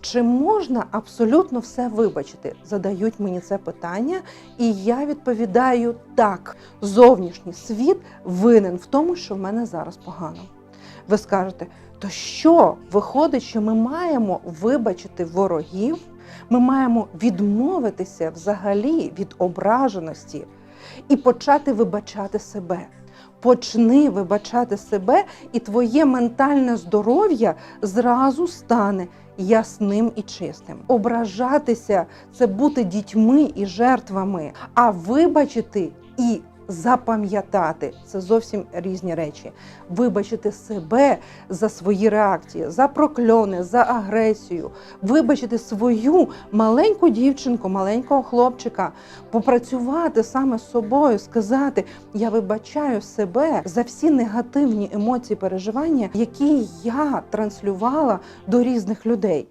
Чи можна абсолютно все вибачити? Задають мені це питання, і я відповідаю так. Зовнішній світ винен в тому, що в мене зараз погано. Ви скажете, то що виходить, що ми маємо вибачити ворогів? Ми маємо відмовитися взагалі від ображеності і почати вибачати себе. Почни вибачати себе, і твоє ментальне здоров'я зразу стане ясним і чистим. Ображатися це бути дітьми і жертвами, а вибачити і запам'ятати це зовсім різні речі. Вибачити себе за свої реакції, за прокльони, за агресію, вибачити свою маленьку дівчинку, маленького хлопчика, попрацювати саме з собою, сказати: я вибачаю себе за всі негативні емоції, переживання, які я транслювала до різних людей.